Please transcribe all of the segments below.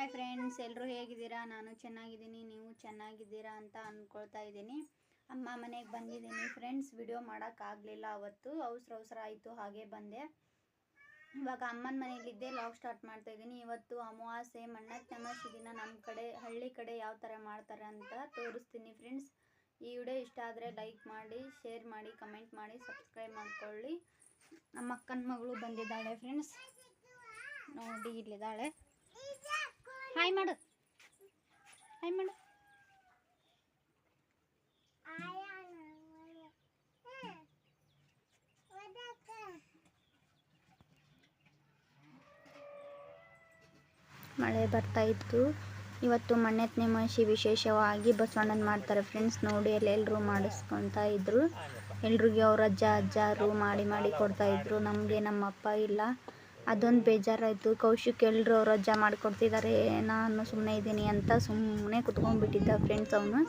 Hi friends ಎಲ್ಲರೂ ಹೇಗಿದ್ದೀರಾ? ನಾನು ಚೆನ್ನಾಗಿದ್ದೀನಿ, ನೀವು ಚೆನ್ನಾಗಿದ್ದೀರಾ ಅಂತ ಅಂದ್ಕೊಳ್ತಾ ಇದ್ದೀನಿ. ಅಮ್ಮ ಮನೆಗೆ ಬಂದಿದ್ದೀನಿ ಫ್ರೆಂಡ್ಸ್, ವಿಡಿಯೋ ಮಾಡೋಕ್ಕಾಗಲಿಲ್ಲ ಅವತ್ತು. ಅವಸರ ಅವಸರ ಆಯಿತು, ಹಾಗೆ ಬಂದೆ. ಇವಾಗ ಅಮ್ಮನ ಮನೆಯಲ್ಲಿದ್ದೆ ಲಾಗ್ ಸ್ಟಾರ್ಟ್ ಮಾಡ್ತಾ ಇದ್ದೀನಿ. ಇವತ್ತು ಅಮಾವಾಸ್ಯೆ ಮಣ್ಣಕ್ಕೆ ದಿನ ನಮ್ಮ ಕಡೆ, ಹಳ್ಳಿ ಕಡೆ ಯಾವ ಥರ ಮಾಡ್ತಾರೆ ಅಂತ ತೋರಿಸ್ತೀನಿ ಫ್ರೆಂಡ್ಸ್. ಈ ವಿಡಿಯೋ ಇಷ್ಟ ಆದರೆ ಲೈಕ್ ಮಾಡಿ ಶೇರ್ ಮಾಡಿ ಕಮೆಂಟ್ ಮಾಡಿ ಸಬ್ಸ್ಕ್ರೈಬ್ ಮಾಡ್ಕೊಳ್ಳಿ. ನಮ್ಮ ಅಕ್ಕನ ಮಗಳು ಬಂದಿದ್ದಾಳೆ ಫ್ರೆಂಡ್ಸ್. ನೋಡಿ, ಇಲ್ಲಿದ್ದಾಳೆ. ಹಾಯ್ ಮಾಡು ಹಾಯ್ ಮಾಡು ಮಳೆ ಬರ್ತಾ ಇತ್ತು. ಇವತ್ತು ಮಣ್ಣೆತ್ನೆ ಮಹಿಷಿ ವಿಶೇಷವಾಗಿ ಬಸವಣ್ಣನ ಮಾಡ್ತಾರೆ ಫ್ರೆಂಡ್ಸ್ ನೋಡಿ, ಅಲ್ಲಿ ಎಲ್ಲರೂ ಮಾಡಿಸ್ಕೊತಾ ಇದ್ರು. ಎಲ್ರಿಗೂ ಅವ್ರ ಅಜ್ಜ ಅಜ್ಜಾರು ಮಾಡಿ ಮಾಡಿ ಕೊಡ್ತಾ ಇದ್ರು. ನಮಗೆ ನಮ್ಮ ಅಪ್ಪ ಇಲ್ಲ. ಅದೊಂದು ಬೇಜಾರಾಯಿತು. ಕೌಶಿಕ್ ಎಲ್ಲರೂ ಅವ್ರು ಅಜ್ಜ ಮಾಡಿಕೊಡ್ತಿದ್ದಾರೆ ನಾನು ಸುಮ್ಮನೆ ಇದ್ದೀನಿ ಅಂತ ಸುಮ್ಮನೆ ಕುತ್ಕೊಂಡ್ಬಿಟ್ಟಿದ್ದ ಫ್ರೆಂಡ್ಸ್ ಅವನು.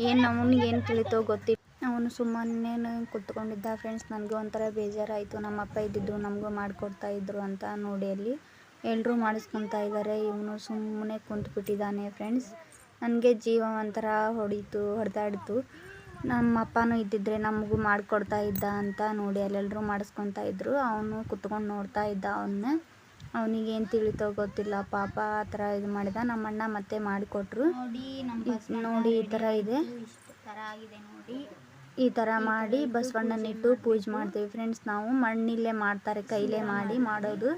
ಏನು ಅವನಿಗೆ ಏನು ತಿಳಿತೋ ಗೊತ್ತಿಲ್ಲ. ಅವನು ಸುಮ್ಮನೆ ಕುತ್ಕೊಂಡಿದ್ದ ಫ್ರೆಂಡ್ಸ್ ನನಗೆ ಒಂಥರ ಬೇಜಾರಾಯಿತು. ನಮ್ಮ ಅಪ್ಪ ಇದ್ದಿದ್ದು ನಮಗೂ ಮಾಡಿಕೊಡ್ತಾ ಇದ್ರು ಅಂತ ನೋಡಿ ಅಲ್ಲಿ ಎಲ್ಲರೂ ಮಾಡಿಸ್ಕೊತಾ ಇದ್ದಾರೆ ಇವನು ಸುಮ್ಮನೆ ಕುಂತ್ಬಿಟ್ಟಿದ್ದಾನೆ ಫ್ರೆಂಡ್ಸ್ ನನಗೆ ಜೀವ ಒಂಥರ ಹೊಡೀತು ಹೊಡೆದಾಡಿತು ನಮ್ಮ ಅಪ್ಪನೂ ಇದ್ದಿದ್ರೆ ನಮಗೂ ಮಾಡಿಕೊಡ್ತಾ ಇದ್ದ ಅಂತ ನೋಡಿ ಅಲ್ಲೆಲ್ಲರೂ ಮಾಡಿಸ್ಕೊತಾ ಇದ್ದರು ಅವನು ಕುತ್ಕೊಂಡು ನೋಡ್ತಾ ಇದ್ದ ಅವನ್ನ ಅವನಿಗೇನು ಏನು ತಿಳಿತೋ ಗೊತ್ತಿಲ್ಲ. ಪಾಪ ಆ ಥರ ಇದು ಮಾಡಿದ. ನಮ್ಮ ಅಣ್ಣ ಮತ್ತೆ ಮಾಡಿಕೊಟ್ರು. ನೋಡಿ ಈ ಥರ ಇದೆ. ನೋಡಿ. ಈ ಥರ ಮಾಡಿ ಬಸವಣ್ಣನಿಟ್ಟು ಪೂಜೆ ಮಾಡ್ತೀವಿ. ಫ್ರೆಂಡ್ಸ್ ನಾವು ಮಣ್ಣಿಲ್ಲೇ ಮಾಡ್ತಾರೆ ಕೈಲೇ ಮಾಡಿ ಮಾಡೋದು.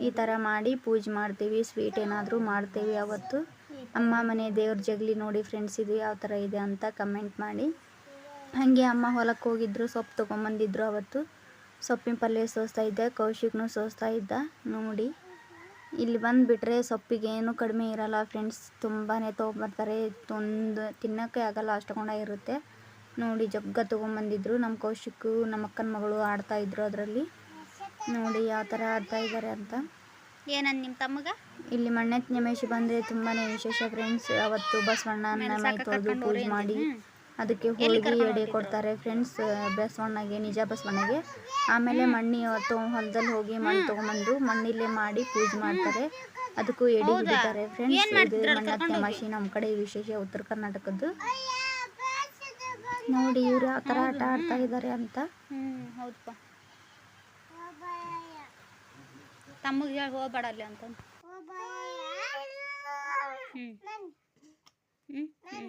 ಈ ಥರ ಮಾಡಿ ಪೂಜೆ ಮಾಡ್ತೀವಿ. ಸ್ವೀಟ್ ಏನಾದರೂ ಮಾಡ್ತೀವಿ ಅವತ್ತು. ಅಮ್ಮ ಮನೆ ದೇವ್ರ ಜಗಲಿ ನೋಡಿ ಫ್ರೆಂಡ್ಸ್ ಇದು ಯಾವ ಥರ ಇದೆ ಅಂತ ಕಮೆಂಟ್ ಮಾಡಿ. ಹಾಗೆ ಅಮ್ಮ ಹೊಲಕ್ಕೆ ಹೋಗಿದ್ರು ಸೊಪ್ಪು ತೊಗೊಂಬಂದಿದ್ರು ಅವತ್ತು. ಸೊಪ್ಪಿನ ಪಲ್ಯ ಸೋಸ್ತಾ ಇದ್ದೆ ಕೌಶಿಕ್ನು ಸೋಸ್ತಾ ಇದ್ದ ನೋಡಿ. ಇಲ್ಲಿ ಬಂದುಬಿಟ್ರೆ ಸೊಪ್ಪಿಗೆ ಏನು ಕಡಿಮೆ ಇರಲ್ಲ ಫ್ರೆಂಡ್ಸ್ ತುಂಬಾ ತೊಗೊಂಬರ್ತಾರೆ ತೊಂದು ತಿನ್ನೋಕ್ಕೆ ಆಗಲ್ಲ ಇರುತ್ತೆ. ನೋಡಿ ಜಗ್ಗ ತೊಗೊಂಬಂದಿದ್ರು ನಮ್ಮ ಕೌಶಿಕ್ಕು ನಮ್ಮ ಅಕ್ಕನ ಮಗಳು ಆಡ್ತಾ ಇದ್ರು ಅದರಲ್ಲಿ. ನೋಡಿ ಯಾವ ಥರ ಆಡ್ತಾ ಇದ್ದಾರೆ ಅಂತ. ಏನಂದ್ ನಿಮ್ಮ ತಮ್ಮಗ? ಇಲ್ಲಿ ಮಣ್ಣೆತ್ ನಿಮೇಶಿ ಬಂದರೆ ತುಂಬಾ ವಿಶೇಷ ಫ್ರೆಂಡ್ಸ್ ಅವತ್ತು ಬಸವಣ್ಣ ಪೂಜೆ ಮಾಡಿ. ಅದಕ್ಕೆ ಹೋಳಿಗೆ ಎಡೆ ಕೊಡ್ತಾರೆ. ಫ್ರೆಂಡ್ಸ್ ಬಸವಣ್ಣಗೆ ನಿಜ ಬಸವಣ್ಣಗೆ. ಆಮೇಲೆ ಮಣ್ಣಿ ತೊ ಹೊಲದಲ್ಲಿ ಹೋಗಿ ಮಣ್ಣು ತೊಗೊಂಬಂದು ಮಣ್ಣಿಲ್ಲೇ ಮಾಡಿ ಪೂಜೆ ಮಾಡ್ತಾರೆ. ಅದಕ್ಕೂ ಎಡೆ ಹಿಡಿತಾರೆ ಫ್ರೆಂಡ್ಸ್ ಇದು ಮಣ್ಣ ನಿಮಾಶಿ ನಮ್ಮ ಕಡೆ ವಿಶೇಷ ಉತ್ತರ ಕರ್ನಾಟಕದ್ದು. ನೋಡಿ ಇವ್ರು ಆ ಥರ ಆಟ ಆಡ್ತಾ ಇದ್ದಾರೆ ಅಂತ. ಹೌದಪ್ಪ. ತಮ್ಮಗೆ ಹೋಗ್ಬೇಡ ಅಲ್ಲಿ ಅಂತ ಹ್ಞೂ ಹ್ಞೂ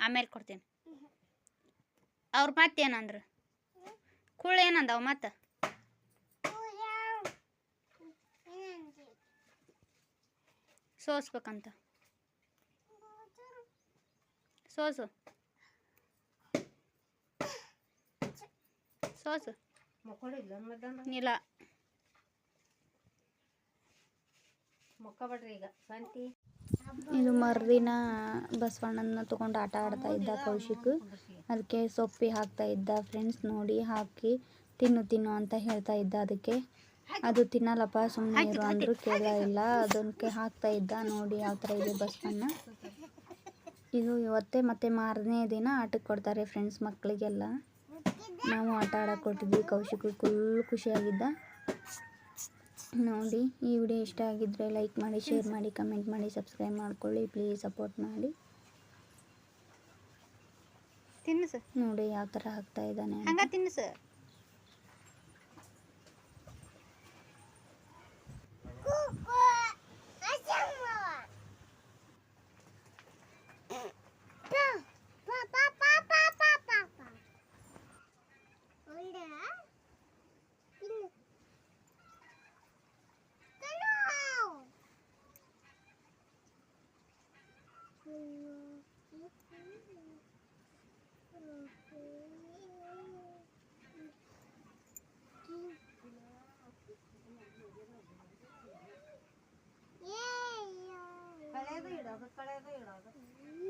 ಆಮೇಲೆ ಕೊಡ್ತೀನಿ. ಅವ್ರು ಮತ್ತೇನಂದ್ರು ಕುಳ್ಳು ಏನಂದವ ಮತ್ತೆ ಸೋಸ್ಬೇಕಂತ. ಸೋಸು. ಸೋಸು. ಇಲ್ಲ. ಮೊಕ್ಕಬೇಡ್ರಿ ಈಗ. ಇದು ಮರುದಿನ ಬಸವಣ್ಣನ ತಗೊಂಡು ಆಟ ಆಡ್ತಾ ಇದ್ದ ಕೌಶಿಕ್. ಅದಕ್ಕೆ ಸೊಪ್ಪಿ ಹಾಕ್ತಾ ಇದ್ದ ಫ್ರೆಂಡ್ಸ್ ನೋಡಿ ಹಾಕಿ ತಿನ್ನು ತಿನ್ನು ಅಂತ ಹೇಳ್ತಾ ಇದ್ದ ಅದಕ್ಕೆ. ಅದು ತಿನ್ನಲ್ಲಪ್ಪ ಸುಮ್ಮನೆ ಇರು ಅಂದರೂ ಕೇಳ ಇಲ್ಲ. ಅದಕ್ಕೆ ಹಾಕ್ತಾ ಇದ್ದ ನೋಡಿ ಯಾವ ಥರ ಇದೆ ಬಸವಣ್ಣ. ಇದು ಇವತ್ತೇ ಮತ್ತೆ ಮಾರನೇ ದಿನ ಆಟಕ್ಕೆ ಕೊಡ್ತಾರೆ ಫ್ರೆಂಡ್ಸ್ ಮಕ್ಕಳಿಗೆಲ್ಲ. ನಾವು ಆಟ ಆಡಕ್ಕೆ ಕೊಟ್ಟಿದ್ವಿ ಕೌಶಿಕ್ ಫುಲ್ ಖುಷಿಯಾಗಿದ್ದ. ನೋಡಿ ಈ ವಿಡಿಯೋ ಇಷ್ಟ ಆಗಿದ್ದರೆ ಲೈಕ್ ಮಾಡಿ ಶೇರ್ ಮಾಡಿ ಕಮೆಂಟ್ ಮಾಡಿ ಸಬ್ಸ್ಕ್ರೈಬ್ ಮಾಡ್ಕೊಳ್ಳಿ ಪ್ಲೀಸ್ ಸಪೋರ್ಟ್ ಮಾಡಿ. ತಿನ್ನಿಸು ನೋಡಿ ಯಾವ ಥರ ಹಾಕ್ತಾ ಇದ್ದಾನೆ ಹಂಗ ತಿನ್ನಿಸು 哎，还了那。